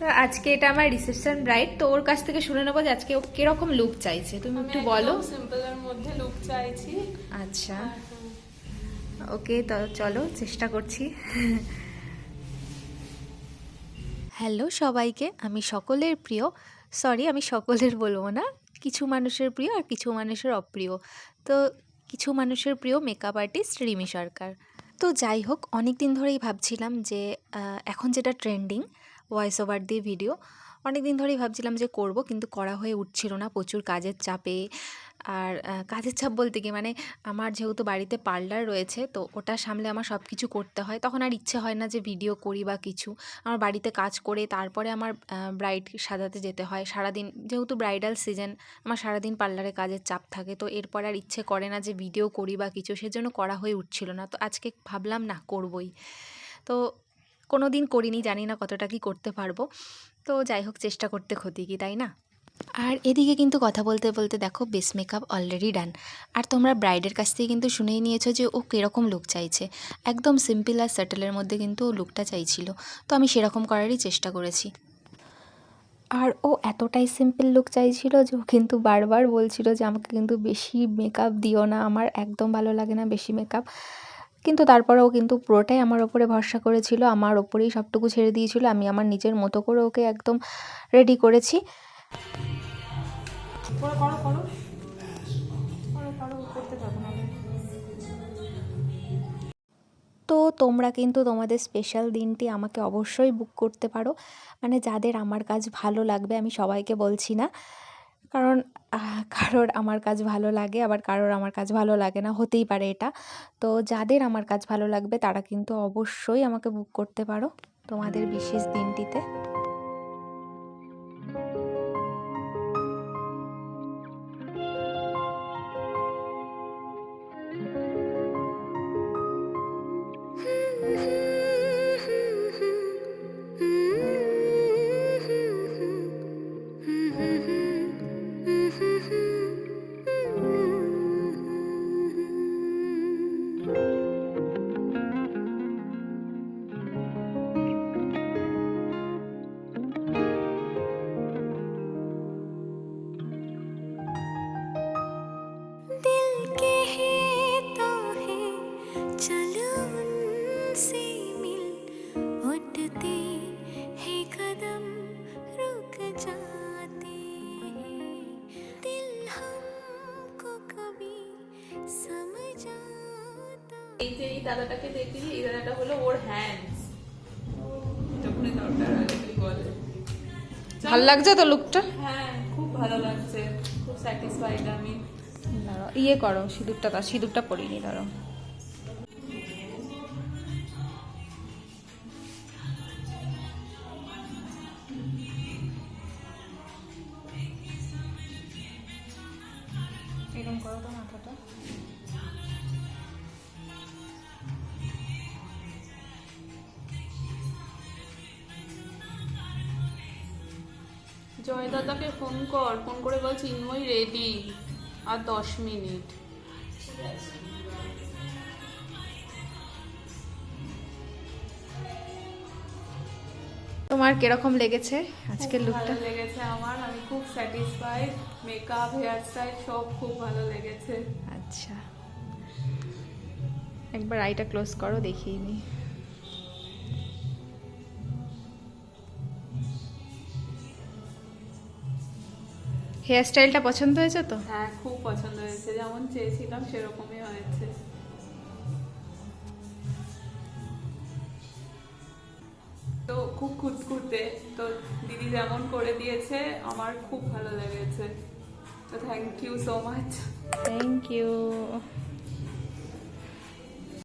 তো আজকে এটা আমার রিসেপশন ব্রাইড তো ওর কাছ থেকে শুনে নেব যে আজকে ও কীরকম লুক চাইছে। তুমি একটু বলো। সিম্পলের মধ্যে লুক চাইছি। আচ্ছা। ওকে তো চলো চেষ্টা করছি। হ্যালো সবাইকে আমি সকলের প্রিয়। সরি আমি সকলের বলব না। কিছু মানুষের প্রিয় আর কিছু মানুষের অপ্রিয়। তো কিছু মানুষের প্রিয় মেকআপ আর্টিস্ট রিমি সরকার। তো যাই হোক অনেক দিন ধরেই ভাবছিলাম যে এখন যেটা ট্রেন্ডিং ভয়েস ওভার দিয়ে ভিডিও অনেক দিন ধরেই ভাবছিলাম যে করব, কিন্তু করা হয়ে উঠছিল না, প্রচুর কাজের চাপে। আর কাজের চাপ বলতে কি মানে আমার যেহেতু বাড়িতে পার্লার রয়েছে, তো ওটা সামলে আমার সব কিছু করতে হয়। তখন আর ইচ্ছে হয় না যে ভিডিও করি বা কিছু। আমার বাড়িতে কাজ করে তারপরে আমার ব্রাইড সাজাতে যেতে হয়। সারাদিন, যেহেতু ব্রাইডাল সিজন আমার সারাদিন পার্লারে কাজের চাপ থাকে, তো এরপর আর ইচ্ছে করে না যে ভিডিও করি বা কিছু, সেজন্য করা হয়ে উঠছিল না। তো আজকে ভাবলাম না, করবই। তো কোনো দিন করিনি, জানি না কতটা কি করতে পারব। তো যাই হোক, চেষ্টা করতে ক্ষতি কি, তাই না? আর এদিকে কিন্তু কথা বলতে বলতে দেখো বেস মেকআপ অলরেডি ডান আর তোমরা ব্রাইডের কাছ থেকে কিন্তু শুনেই নিয়েছো যে ও কীরকম লুক চাইছে। একদম সিম্পল আর সেটেলের মধ্যে কিন্তু ও লুকটা চাইছিল। তো আমি সেরকম করারই চেষ্টা করেছি। আর ও এতটাই সিম্পল লুক চাইছিল যে ও কিন্তু বারবার বলছিল যে আমাকে কিন্তু বেশি মেকআপ দিও না, আমার একদম ভালো লাগে না বেশি মেকআপ কিন্তু তারপরেও কিন্তু পুরোটাই আমার ওপরে ভরসা করেছিল আমার ওপরেই সবটুকু ছেড়ে দিয়েছিল আমি আমার নিজের মতো করে ওকে একদম রেডি করেছি। তো তোমরা কিন্তু তোমাদের স্পেশাল দিনটি আমাকে অবশ্যই বুক করতে পারো। মানে যাদের আমার কাজ ভালো লাগবে আমি সবাইকে বলছি না। কারণ কারোর আমার কাজ ভালো লাগে, আবার কারোর আমার কাজ ভালো লাগে না, হতেই পারে এটা। তো যাদের আমার কাজ ভালো লাগবে তারা কিন্তু অবশ্যই আমাকে বুক করতে পারো তোমাদের বিশেষ দিনটিতে। এই যে এই দাদাটাকে দেখি এই দাদাটা হলো ওর হ্যান্ডস যখনই দরকার হয় তুই বলে। ভালো লাগছে তো লুকটা হ্যাঁ খুব ভালো লাগছে। খুব স্যাটিসফাইড আমি। ইয়ে করো সিঁদুরটা তা সিঁদুরটা পরিনি ধরো এরকম করো তো মাথাটা। জয় দাদাকে ফোন কর ফোন করে বল চিন্ময় রেডি আর দশ মিনিট। তোমার কীরকম লেগেছে আজকের লুকটা লেগেছে আমার আমি খুব স্যাটিসফাইড মেকআপ হেয়ার স্টাইল সব খুব ভালো লেগেছে। আচ্ছা। একবার আইটা ক্লোজ করো দেখিয়ে নি। হেয়ার স্টাইলটা পছন্দ হয়েছে তো? হ্যাঁ খুব পছন্দ হয়েছে। যেমন চেয়েছিলাম সেরকমই হয়েছে। তো খুব খুঁতখুঁতে তো দিদি যেমন করে দিয়েছে আমার খুব ভালো লেগেছে। তো thank you so much thank you